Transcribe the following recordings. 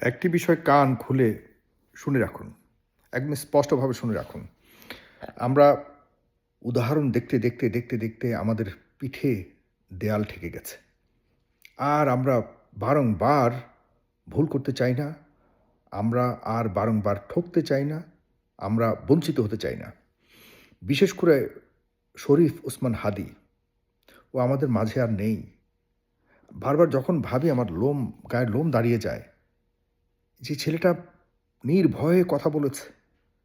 একটি বিষয় কান খুলে শুনে রাখুন। একদম স্পষ্টভাবে শুনে রাখুন। আমরা উদাহরণ দেখতে দেখতে দেখতে দেখতে আমাদের পিঠে দেয়াল ঠেকে গেছে। আর আমরা বারংবার ভুল করতে চাই না, আমরা আর বারংবার ঠকতে চাই না, আমরা বঞ্চিত হতে চাই না। বিশেষ করে শরীফ ওসমান হাদি, ও আমাদের মাঝে আর নেই। বারবার যখন ভাবি আমার লোম, গায়ের লোম দাঁড়িয়ে যায় যে ছেলেটা নির্ভয়ে কথা বলেছে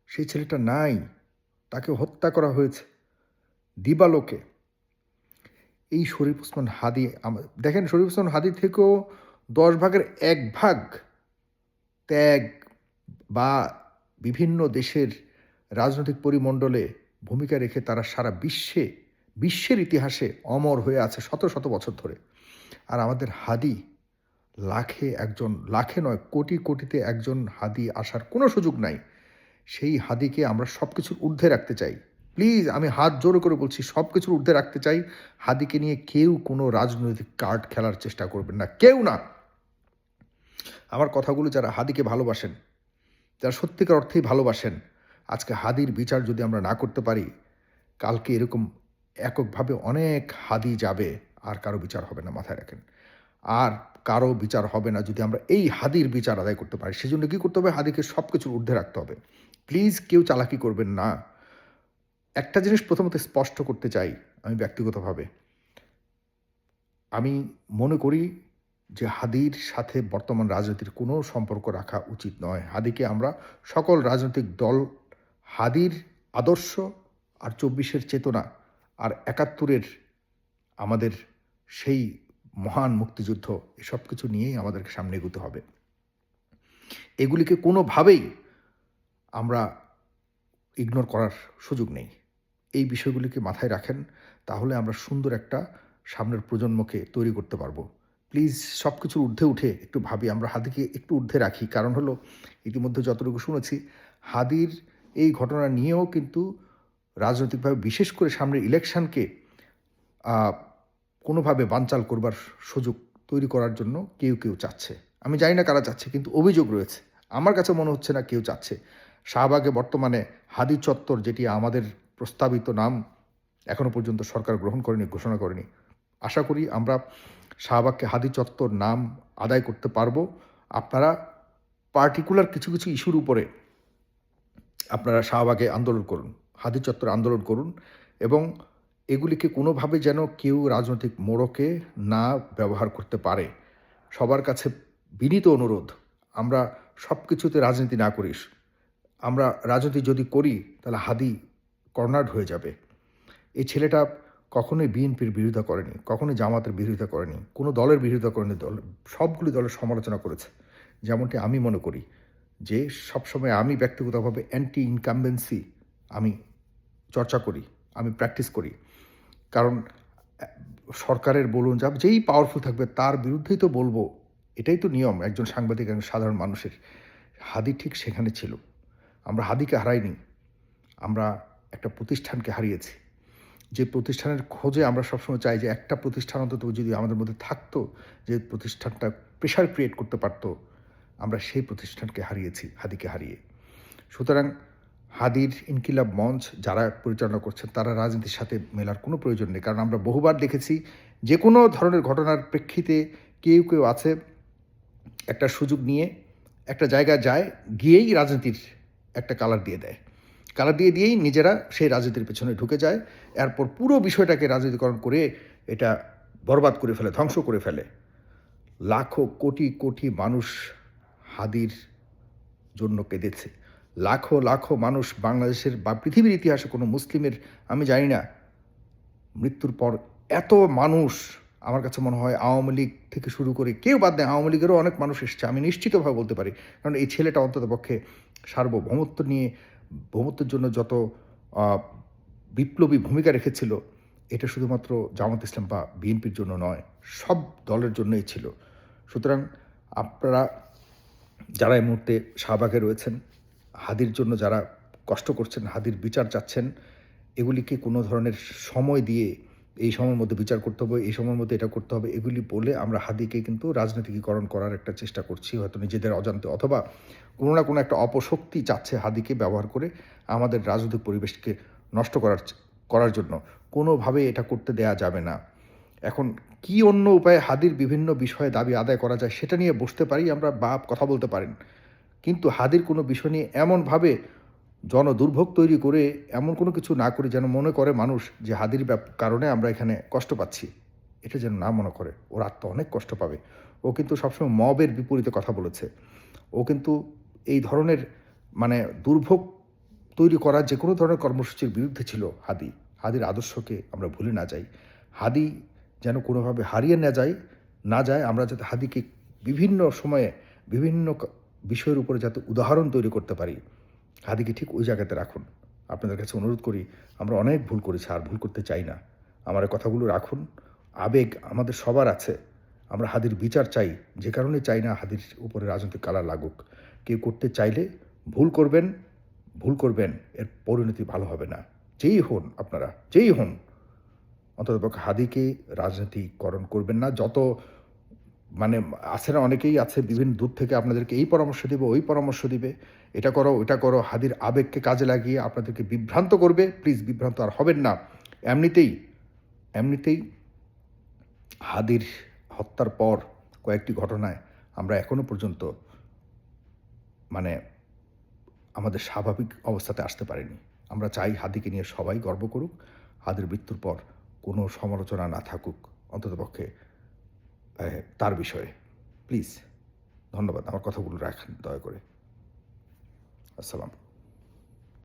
সেই ছেলেটা নাই, তাকে হত্যা করা হয়েছে, দিবালোকে। এই শরীফ ওসমান হাদি দেখেন শরীফ ওসমান হাদি থেকেও দশ ভাগের এক ভাগ ত্যাগ বা বিভিন্ন দেশের রাজনৈতিক পরিমণ্ডলে ভূমিকা রেখে তারা সারা বিশ্বে, বিশ্বের ইতিহাসে অমর হয়ে আছে শত শত বছর ধরে। আর আমাদের হাদি লাখে একজন, লাখে নয়, কোটি কোটিতে একজন হাদি আসার কোনো সুযোগ নাই। সেই হাদিকে আমরা সব কিছুর ঊর্ধ্বে রাখতে চাই। প্লিজ, আমি হাত জোর করে বলছি সব কিছুর ঊর্ধ্বে রাখতে চাই। হাদিকে নিয়ে কেউ কোনো রাজনৈতিক কার্ড খেলার চেষ্টা করবেন না, কেউ না। আমার কথাগুলো যারা হাদিকে ভালোবাসেন, যারা সত্যিকার অর্থেই ভালোবাসেন, আজকে হাদির বিচার যদি আমরা না করতে পারি, কালকে এরকম এককভাবে অনেক হাদি যাবে, আর কারও বিচার হবে না, মাথায় রাখেন। আর কারও বিচার হবে না যদি আমরা এই হাদির বিচার আদায় করতে পারি। সেজন্য কী করতে হবে? হাদিকে সব কিছুর ঊর্ধ্বে রাখতে হবে। প্লিজ কেউ চালাকি করবেন না। একটা জিনিস প্রথমত স্পষ্ট করতে চাই আমি ব্যক্তিগতভাবে। আমি মনে করি যে হাদির সাথে বর্তমান রাজনীতির কোনো সম্পর্ক রাখা উচিত নয়। হাদিকে আমরা সকল রাজনৈতিক দল, হাদির আদর্শ আর চব্বিশের চেতনা আর একাত্তরের আমাদের সেই মহান মুক্তিযুদ্ধ, এসব কিছু নিয়েই আমাদেরকে সামনে এগুতে হবে। এগুলিকে কোনোভাবেই আমরা ইগনোর করার সুযোগ নেই। এই বিষয়গুলিকে মাথায় রাখেন, তাহলে আমরা সুন্দর একটা সামনের প্রজন্মকে তৈরি করতে পারব। প্লিজ সব কিছুর ঊর্ধ্বে উঠে একটু ভাবি, আমরা হাদিকে একটু ঊর্ধ্বে রাখি। কারণ হলো, ইতিমধ্যে যতটুকু শুনেছি, হাদির এই ঘটনা নিয়েও কিন্তু রাজনৈতিকভাবে বিশেষ করে সামনের ইলেকশনকে কোনোভাবে বানচাল করবার সুযোগ তৈরি করার জন্য কেউ কেউ চাচ্ছে। আমি জানি না কারা চাচ্ছে, কিন্তু অভিযোগ রয়েছে। আমার কাছে মনে হচ্ছে না কেউ চাচ্ছে। শাহবাগে বর্তমানে হাদি চত্বর, যেটি আমাদের প্রস্তাবিত নাম, এখনও পর্যন্ত সরকার গ্রহণ করেনি, ঘোষণা করেনি। আশা করি আমরা শাহবাগকে হাদি চত্বর নাম আদায় করতে পারব। আপনারা পার্টিকুলার কিছু কিছু ইস্যুর উপরে আপনারা শাহবাগে আন্দোলন করুন, হাদি চত্বর আন্দোলন করুন এবং এগুলিকে কোনোভাবে যেন কেউ রাজনৈতিক মোড়কে না ব্যবহার করতে পারে। সবার কাছে বিনীত অনুরোধ, আমরা সব কিছুতে রাজনীতি না করিস। আমরা রাজনীতি যদি করি, তাহলে হাদি কর্নার্ড হয়ে যাবে। এই ছেলেটা কখনোই বিএনপির বিরোধিতা করেনি, কখনোই জামাতের বিরোধিতা করেনি, কোনো দলের বিরোধিতা করেনি, দল, সবগুলি দলের সমালোচনা করেছে। যেমনটি আমি মনে করি যে, সবসময় আমি ব্যক্তিগতভাবে অ্যান্টি ইনকামবেন্সি আমি চর্চা করি, আমি প্র্যাকটিস করি। কারণ সরকারের বলুন যা, যেই পাওয়ারফুল থাকবে তার বিরুদ্ধেই তো বলব। এটাই তো নিয়ম, একজন সাংবাদিক, একজন সাধারণ মানুষের। হাদি ঠিক সেখানে ছিল। আমরা হাদিকে হারাইনি। আমরা একটা প্রতিষ্ঠানকে হারিয়েছি। যে প্রতিষ্ঠানের খোঁজে আমরা সবসময় চাই যে একটা প্রতিষ্ঠান অন্তত যদি আমাদের মধ্যে থাকতো, যে প্রতিষ্ঠানটা প্রেশার ক্রিয়েট করতে পারতো, আমরা সেই প্রতিষ্ঠানকে হারিয়েছি, হাদিকে হারিয়ে। সুতরাং হাদির ইনকিলাব মঞ্চ যারা পরিচালনা করছেন, তারা রাজনীতির সাথে মেলার কোনো প্রয়োজন নেই। কারণ আমরা বহুবার দেখেছি যে কোনো ধরনের ঘটনার প্রেক্ষিতে কেউ কেউ আছে, একটা সুযোগ নিয়ে একটা জায়গায় যায়, গিয়েই রাজনীতির একটা কালার দিয়ে দেয়। কালার দিয়ে দিয়েই নিজেরা সেই রাজনীতির পেছনে ঢুকে যায়, এরপর পুরো বিষয়টাকে রাজনীতিকরণ করে এটা বরবাদ করে ফেলে, ধ্বংস করে ফেলে। লাখো, কোটি কোটি মানুষ হাদির জন্য কেঁদেছে। লাখো লাখো মানুষ বাংলাদেশের বা পৃথিবীর ইতিহাসে কোনো মুসলিমের, আমি জানি না, মৃত্যুর পর এত মানুষ আমার কাছে মনে হয় আওয়ামী লীগ থেকে শুরু করে কেউ বাদ দেয় আওয়ামী লীগেরও অনেক মানুষ এসছে, আমি নিশ্চিতভাবে বলতে পারি। কারণ এই ছেলেটা অন্তত পক্ষে সার্বভৌমত্ব নিয়ে, ভৌমত্বের জন্য যত বিপ্লবী ভূমিকা রেখেছিল, এটা শুধুমাত্র জামাত ইসলাম বা বিএনপির জন্য নয়, সব দলের জন্যই ছিল। সুতরাং আপনারা যারা এই মুহূর্তে শাহবাগে রয়েছেন হাদির জন্য যারা কষ্ট করছেন, হাদির বিচার চাচ্ছেন, এগুলিকে কোনো ধরনের সময় দিয়ে এই সময়ের মধ্যে বিচার করতে হবে, এই সময়ের মধ্যে এটা করতে হবে, এগুলি বলে আমরা হাদিকে কিন্তু রাজনীতিকীকরণ করার একটা চেষ্টা করছি, হয়তো নিজেদের অজান্তে, অথবা কোনো না কোনো একটা অপশক্তি চাচ্ছে হাদিকে ব্যবহার করে আমাদের রাজনৈতিক পরিবেশকে নষ্ট করার করার জন্য। কোনোভাবে এটা করতে দেয়া যাবে না। এখন কি অন্য উপায়ে হাদির বিভিন্ন বিষয়ে দাবি আদায় করা যায় সেটা নিয়ে বসতে পারি, আমরা বা কথা বলতে পারেন। কিন্তু হাদির কোনো বিষয় নিয়ে এমনভাবে জনদুর্ভোগ তৈরি করে এমন কোনো কিছু না করে যেন মনে করে মানুষ যে হাদির কারণে আমরা এখানে কষ্ট পাচ্ছি। এটা যেন না মনে করে। ওর আত্মা অনেক কষ্ট পাবে। ও কিন্তু সবসময় মবের বিপরীতে কথা বলেছে। ও কিন্তু এই ধরনের মানে দুর্ভোগ তৈরি করা যে কোনো ধরনের কর্মসূচির বিরুদ্ধে ছিল হাদি। হাদির আদর্শকে আমরা ভুলে না যাই। হাদি যেন কোনোভাবে হারিয়ে না যায় না যায়, আমরা যাতে হাদিকে বিভিন্ন সময়ে বিভিন্ন বিষয়ের উপরে যাতে উদাহরণ তৈরি করতে পারি, হাদিকে ঠিক ওই জায়গাতে রাখুন। আপনাদের কাছে অনুরোধ করি, আমরা অনেক ভুল করেছি, আর ভুল করতে চাই না। আমার কথাগুলো রাখুন। আবেগ আমাদের সবার আছে। আমরা হাদির বিচার চাই। যে কারণে চাই না হাদির উপরে রাজনৈতিক কালার লাগুক। কেউ করতে চাইলে ভুল করবেন ভুল করবেন, এর পরিণতি ভালো হবে না। যেই হন আপনারা, যেই হন। অন্ততপক্ষে হাদিকে রাজনীতিকরণ করবেন না। যত মানে আছে না, অনেকেই আছে, বিভিন্ন দূর থেকে আপনাদেরকে এই পরামর্শ দিবে, ওই পরামর্শ দিবে। এটা করো ওটা করো, হাদির আবেগকে কাজে লাগিয়ে আপনাদেরকে বিভ্রান্ত করবে। প্লিজ বিভ্রান্ত আর হবেন না। এমনিতেই এমনিতেই হাদির হত্যার পর কয়েকটি ঘটনায় আমরা এখনও পর্যন্ত মানে আমাদের স্বাভাবিক অবস্থাতে আসতে পারিনি। আমরা চাই হাদিকে নিয়ে সবাই গর্ব করুক। হাদির মৃত্যুর পর কোনো সমালোচনা না থাকুক। অন্ততপক্ষে তার বিষয়ে। প্লিজ ধন্যবাদ। আমার কথাগুলো রাখেন দয়া করে। আসসালাম